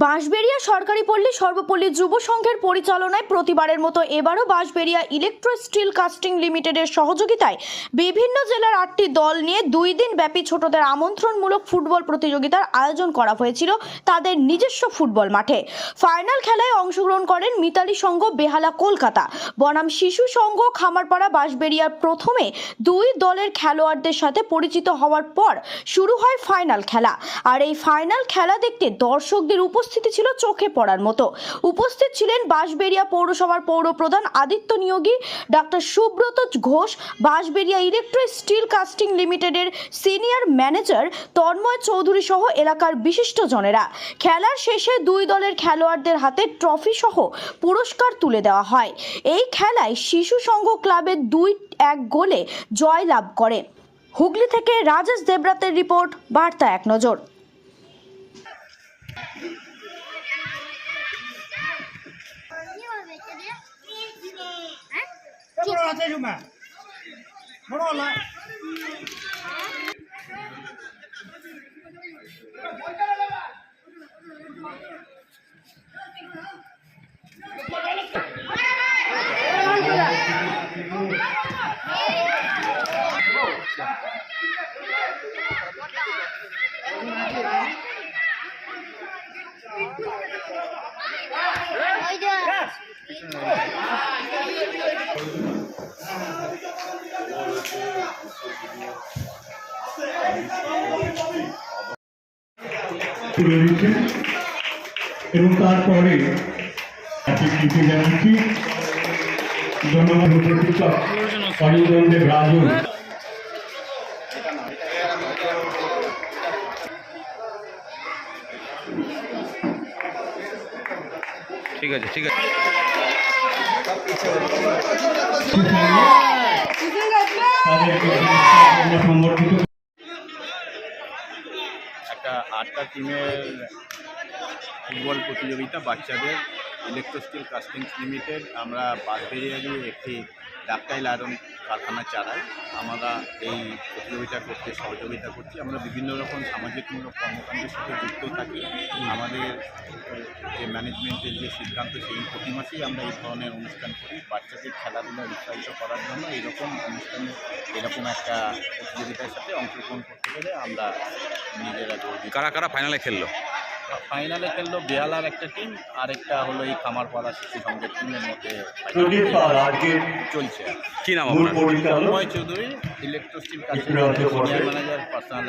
বাঁশবেড়িয়া সরকারি পল্লী সর্বপল্লী যুব সংঘের পরিচালনায় প্রতিবারের মতো এবারও বাঁশবেড়িয়া ইলেকট্রো স্টিল কাস্টিং লিমিটেডের সহযোগিতায় বিভিন্ন জেলার আটটি দল নিয়ে দুই দিন ব্যাপী ছোটদের আমন্ত্রণমূলক ফুটবল প্রতিযোগিতার আয়োজন করা হয়েছিল তাদের নিজস্ব ফুটবল মাঠে। ফাইনাল খেলায় অংশগ্রহণ করেন মিতালি সংঘ, বেহালা কলকাতা। বনাম শিশু সংঘ, খামারপাড়া বাঁশবেড়িয়ার প্রথমে দুই দলের খেলোয়াড়দের সাথে পরিচিত হওয়ার পর শুরু হয় ফাইনাল খেলা। আর এই ফাইনাল খেলা দেখতে দর্শকদের উপস্থিতি ছিল চোখে পড়ার মতো। উপস্থিত ছিলেন বাঁশবেড়িয়া পৌরসভার পৌরপ্রধান Aditya Niyogi doctor Subrata Ghosh, Bansberia electric steel casting লিমিটেডের সিনিয়র ম্যানেজার তন্ময় চৌধুরী সহ এলাকার বিশিষ্টজনেরা। খেলার শেষে দুই দলের খেলোয়াড়দের হাতে ট্রফি সহ পুরস্কার তুলে দেওয়া হয়। এই খেলায় শিশু সংঘ ক্লাবের দুই এক গোলে জয় লাভ করে। হুগলি থেকে রাজেশ দেবরাতের রিপোর্ট, বার্তা এক নজর। আছে জুমা বড় হলা। তুলে দিচ্ছেন এবং তারপরে জানাচ্ছি ধন্যবাদ অরিন্দর রাজু ঠিক আছে ঠিক আছে। একটা আটটা টিমের ফুটবল প্রতিযোগিতা বাচ্চাদের ইলেকট্রোস্টিল কাস্টিংস লিমিটেড আমরা বাঁশবেরিয়ারই একটি ডাক্তাইল আয়রন কারখানা চালাই। আমরা এই প্রতিযোগিতা করতে, সহযোগিতা করছি। আমরা বিভিন্ন রকম সামাজিকমূলক কর্মকাণ্ডের সাথে যুক্ত থাকি। আমাদের যে ম্যানেজমেন্টের যে সিদ্ধান্ত, সেই প্রতি মাসেই আমরা এই ধরনের অনুষ্ঠান করি। বাচ্চাদের খেলাধুলা উৎসাহিত করার জন্য এরকম অনুষ্ঠানে এরকম একটা প্রতিযোগিতার সাথে অংশগ্রহণ করতে পেরে আমরা নিজেরা কারা কারা ফাইনালে খেললো? ফাইনালে খেললো বেহালার একটা টিম আরেকটা হলো এই খামারপাড়া শিশু সংঘের টিমের মধ্যে চলছে। কি নাম চৌধুরী ইলেকট্রোস্টিল একটু রাজ্য ম্যানেজার পার্সোনাল